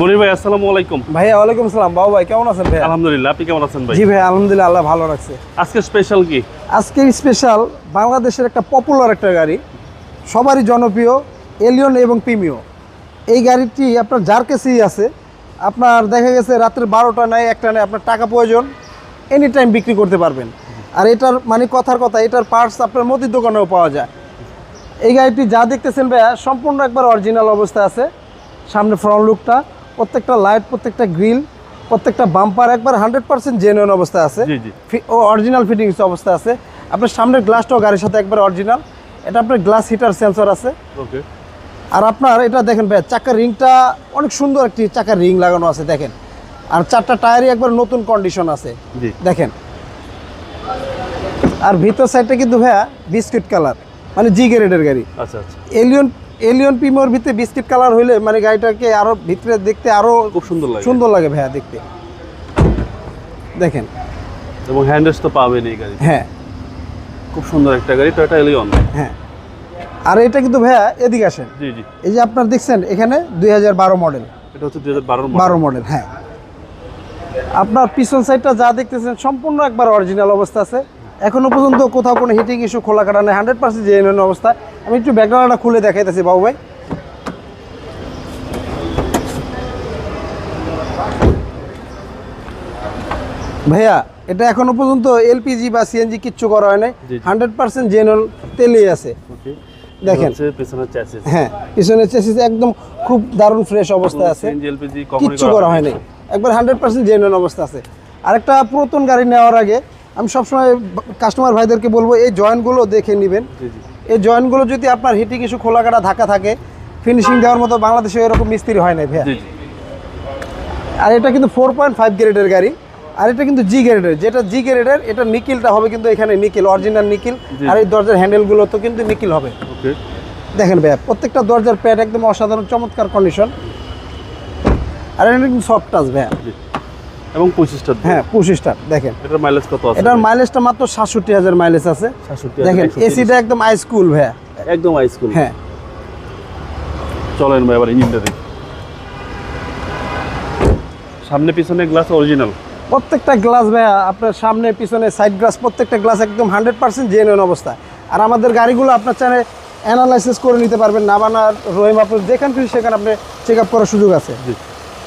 মনির ভাই আসসালামু আলাইকুম। ভাইয়া ওয়ালাইকুম আসসালাম। বাবু ভাই কেমন আছেন ভাই আলহামদুলিল্লাহ আপনি কেমন আছেন ভাই? জি ভাই আলহামদুলিল্লাহ আল্লাহ ভালো রাখছে। আজকে স্পেশাল কি? আজকে স্পেশাল বাংলাদেশের একটা পপুলার একটা গাড়ি। সবারই জনপ্রিয় এলিয়ন এবং পিমিও এই গাড়িটি আপনার যার কাছেই আছে আপনার দেখা গেছে রাত্রে বারোটা নেয় একটা নেয় আপনার টাকা প্রয়োজন এনি টাইম বিক্রি করতে পারবেন। আর এটার মানে কথার কথা এটার পার্টস আপনার মুদির দোকানেও পাওয়া যায়। এই গাড়িটি যা দেখতেছেন ভাইয়া সম্পূর্ণ একবার অরিজিনাল অবস্থা আছে। সামনে ফ্রন্ট লুকটা প্রত্যেকটা লাইট প্রত্যেকটা গ্রিল প্রত্যেকটা বাম্পার একবার হান্ড্রেড পার্সেন্ট জেনুইন অবস্থা আছে। ও অরিজিনাল ফিটিংস অবস্থা আছে। আপনার সামনের গ্লাসটাও গাড়ির সাথে একবার অরিজিনাল এটা আপনার গ্লাস হিটার সেন্সর আছে। ওকে আর আপনার এটা দেখেন ভাই চাকার রিংটা অনেক সুন্দর একটি চাকার রিং লাগানো আছে দেখেন। আর চারটা টায়ারই একবার নতুন কন্ডিশন আছে। জি। দেখেন। আর ভিতর সাইডটা কিন্তু ভাইয়া বিস্কিট কালার মানে জি গ্রেডের গাড়ি। আচ্ছা আচ্ছা। এলিয়ন এলিয়ন প্রিমিয়র ভিতরে বিস্কিট কালার হইলে মানে গাড়িটাকে আরও ভিতরে দেখতে আরও খুব সুন্দর লাগে। সুন্দর লাগে ভাইয়া দেখতে। দেখেন। এবং হ্যান্ডেলস তো পাবেন এই গাড়ি হ্যাঁ। খুব সুন্দর একটা গাড়ি টয়োটা এলিয়ন হ্যাঁ। আর এটা কিন্তু ভাইয়া এদিকে আসেন। জি জি। এই যে আপনার দেখছেন এখানে দুই হাজার বারো মডেল এটা হচ্ছে দুই বারো মডেল হ্যাঁ। আপনার পিছন সাইডটা যা দেখতেছেন সম্পূর্ণ একবার অরিজিনাল অবস্থা আছে। এখনও পর্যন্ত কোথাও কোনো হিটিং ইস্যু খোলা কাটা নেই হান্ড্রেড পার্সেন্ট জেনুইন অবস্থা। আমি একটু ব্যাকগ্রাউন্ডটা খুলে দেখাইতেছি বাবু ভাই। ভাইয়া এটা এখনও পর্যন্ত এলপিজি বা সিএনজি কিচ্ছু করা হয় নাই। হান্ড্রেড পার্সেন্ট জেনুইন তেলেই আছে। দেখেন। চ্যাসিস হ্যাঁ পিছনের চেসিস একদম খুব দারুণ ফ্রেশ অবস্থায় আছে। কিচ্ছু করা হয়নি। একবার হান্ড্রেড পার্সেন্ট জেনুইন অবস্থা আছে। আরেকটা পুরাতন গাড়ি নেওয়ার আগে আমি সবসময় কাস্টমার ভাইদেরকে বলব এই জয়েন্টগুলো দেখে নেবেন। এই জয়েন্টগুলো যদি আপনার হিটিং কিছু খোলা কাটা ধাক্কা থাকে ফিনিশিং দেওয়ার মতো বাংলাদেশে এরকম মিস্ত্রি হয় না ভাইয়া। আর এটা কিন্তু ফোর পয়েন্ট ফাইভ গ্রেডের গাড়ি আর এটা কিন্তু জি গ্রেডের যেটা জি গ্রেডের এটা নিকিলটা হবে কিন্তু এখানে নিকিল অরিজিনাল নিকিল আর এই দরজার হ্যান্ডেলগুলো তো কিন্তু নিকিল হবে। দেখেন ভাইয়া প্রত্যেকটা দরজার প্যাড একদম অসাধারণ চমৎকার কন্ডিশন আর এটা কিন্তু সফট টাচ ভাইয়া। এবং পঁচিশটা হ্যাঁ পঁচিশটা দেখেন। এটার মাইলেজ কত আছে এটার মাইলেজটা মাত্র সাতষট্টি হাজার মাইলেজ আছে। 67 দেখেন এসিটা একদম আইস কুল ভাইয়া। একদম হ্যাঁ। চলেন ভাই এবার ইঞ্জিনটা দেখি। সামনে পিছনে গ্লাস অরিজিনাল প্রত্যেকটা গ্লাস ভাইয়া আপনার সামনে পিছনে সাইড গ্লাস প্রত্যেকটা গ্লাস একদম হান্ড্রেড পার্সেন্ট জেনুইন অবস্থা। আর আমাদের গাড়িগুলো আপনার চাইলে অ্যানালাইসিস করে নিতে পারবেন নাবানার রহিম আপনার যেখান খুশি সেখানে আপনি চেক আপ করার সুযোগ আছে।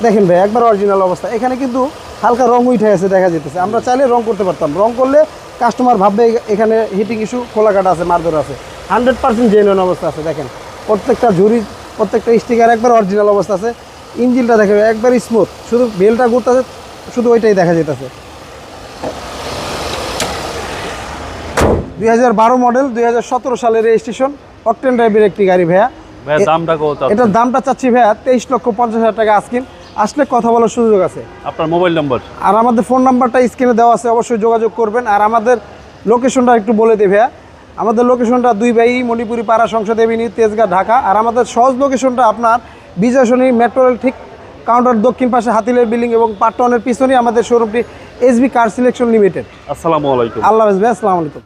দেখেন ভাই একবার অরিজিনাল অবস্থা। এখানে কিন্তু হালকা রং উঠে আছে দেখা যেতেছে আমরা চাইলে রং করতে পারতাম। রং করলে কাস্টমার ভাববে এখানে হিটিং ইস্যু খোলা কাটা আছে মারধর আছে। হান্ড্রেড পার্সেন্ট জেনুইন অবস্থা আছে দেখেন। প্রত্যেকটা ঝুড়ি প্রত্যেকটা স্টিকার একবার অরিজিনাল অবস্থা আছে। ইঞ্জিনটা দেখে একবার স্মুথ শুধু বেলটা ঘুরতেছে শুধু ওইটাই দেখা যেতেছে দুই হাজার বারো মডেল দুই হাজার সতেরো সালের রেজিস্ট্রেশন অকটেন ড্রাইভের একটি গাড়ি ভাইয়া। দামটা এটার দামটা চাচ্ছি ভাইয়া তেইশ লক্ষ পঞ্চাশ হাজার টাকা আজকিন আসলে কথা বলার সুযোগ আছে। আপনার মোবাইল নাম্বার? আর আমাদের ফোন নাম্বারটা স্ক্রিনে দেওয়া আছে অবশ্যই যোগাযোগ করবেন। আর আমাদের লোকেশনটা একটু বলে দেবে ভাইয়া। আমাদের লোকেশনটা দুই ভাই মণিপুরি পাড়া সংসদ এভিনিউ তেজগাঁ ঢাকা। আর আমাদের সহজ লোকেশনটা আপনার বিজয় শনি মেট্রো রেল ঠিক কাউন্টার দক্ষিণ পাশে হাতিলের বিল্ডিং এবং পাট্টনের পিছনেই আমাদের শোরুমটি S B car selection limited আসসালামু আলাইকুম। আল্লাহ আসসালামু আলাইকুম।